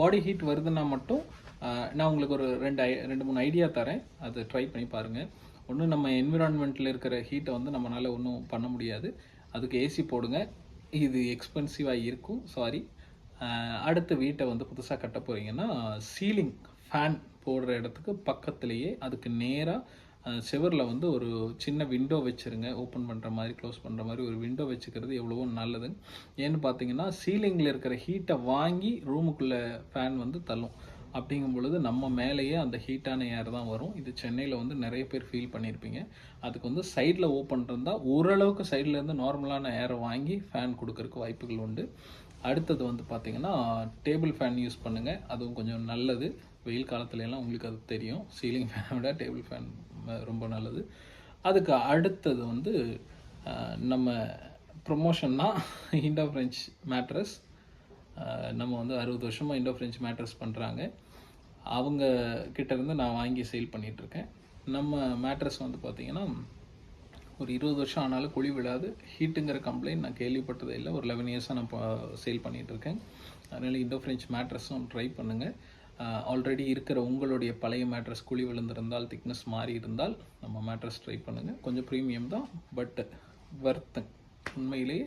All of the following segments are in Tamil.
பாடி ஹீட் வருதுன்னா மட்டும் நான் உங்களுக்கு ஒரு ரெண்டு ஐ ரெண்டு மூணு ஐடியா தரேன். அதை ட்ரை பண்ணி பாருங்கள் ஒன்று நம்ம என்விரான்மெண்ட்டில் இருக்கிற ஹீட்டை வந்து நம்மளால் ஒன்றும் பண்ண முடியாது. அதுக்கு ஏசி போடுங்க. இது எக்ஸ்பென்சிவாக இருக்கும். சாரி அடுத்து வீட்டை வந்து புதுசாக கட்ட போகிறீங்கன்னா சீலிங் ஃபேன் போடுற இடத்துக்கு பக்கத்துலேயே அதுக்கு நேராக செவரில் வந்து ஒரு சின்ன விண்டோ வச்சுருங்க. ஓப்பன் பண்ணுற மாதிரி க்ளோஸ் பண்ணுற மாதிரி ஒரு விண்டோ வச்சுக்கிறது எவ்வளவோ நல்லது. ஏன்னு பார்த்தீங்கன்னா சீலிங்கில் இருக்கிற ஹீட்டை வாங்கி ரூமுக்குள்ளே ஃபேன் வந்து தள்ளும். அப்படிங்கும் பொழுது நம்ம மேலேயே அந்த ஹீட்டான ஏர் தான் வரும். இது சென்னையில் வந்து நிறைய பேர் ஃபீல் பண்ணியிருப்பீங்க அதுக்கு வந்து சைடில் ஓப்பன் இருந்தால் ஓரளவுக்கு சைடில் இருந்து நார்மலான ஏரை வாங்கி ஃபேன் கொடுக்கறதுக்கு வாய்ப்புகள் உண்டு. அடுத்தது வந்து பார்த்திங்கன்னா டேபிள் ஃபேன் யூஸ் பண்ணுங்கள் அதுவும் கொஞ்சம் நல்லது. வெயில் காலத்துலலாம் உங்களுக்கு அது தெரியும். சீலிங் ஃபேனை விட டேபிள் ஃபேன் ரொம்ப நல்லது. அதுக்கு அடுத்தது வந்து நம்ம ப்ரொமோஷன்னா இண்டோ ஃப்ரெஞ்ச் மேட்ரஸ் நம்ம வந்து அறுபது வருஷமாக இண்டோ ஃப்ரெஞ்ச் மேட்ரஸ் பண்ணுறாங்க அவங்க கிட்டேருந்து நான் வாங்கி சேல் பண்ணிகிட்ருக்கேன் நம்ம மேட்ரஸ் வந்து பார்த்திங்கன்னா ஒரு இருபது வருஷம் ஆனாலும் குழி விழாது. ஹீட்டுங்கிற கம்ப்ளைண்ட் நான் கேள்விப்பட்டதே இல்லை. ஒரு லெவன் இயர்ஸாக நான் சேல் பண்ணிகிட்ருக்கேன் அதனால் இண்டோ ஃப்ரெஞ்ச் மேட்ரஸும் ட்ரை பண்ணுங்கள் ஆல்ரெடி இருக்கிற உங்களுடைய பழைய மேட்ரஸ் குழி விழுந்திருந்தால் திக்னஸ் மாறி இருந்தால் நம்ம மேட்ரஸ் ட்ரை பண்ணுங்கள் கொஞ்சம் ப்ரீமியம் தான் பட் வர்த்து உண்மையிலேயே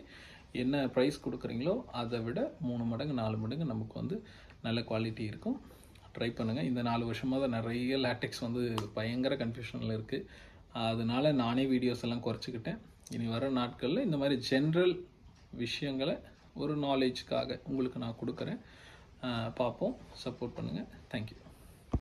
என்ன ப்ரைஸ் கொடுக்குறீங்களோ அதை விட மூணு மடங்கு நாலு மடங்கு நமக்கு வந்து நல்ல குவாலிட்டி இருக்கும். ட்ரை பண்ணுங்கள் இந்த நாலு வருஷமாக தான் நிறைய லேட்டெக்ஸ் வந்து பயங்கர கன்ஃபியூஷனில் இருக்குது அதனால நானே வீடியோஸ் எல்லாம் குறைச்சிக்கிட்டேன். இனி வர நாட்களில் இந்த மாதிரி ஜென்ரல் விஷயங்களை ஒரு நாலேஜுக்காக உங்களுக்கு நான் கொடுக்குறேன். பார்ப்போம். சப்போர்ட் பண்ணுங்கள் தேங்க்யூ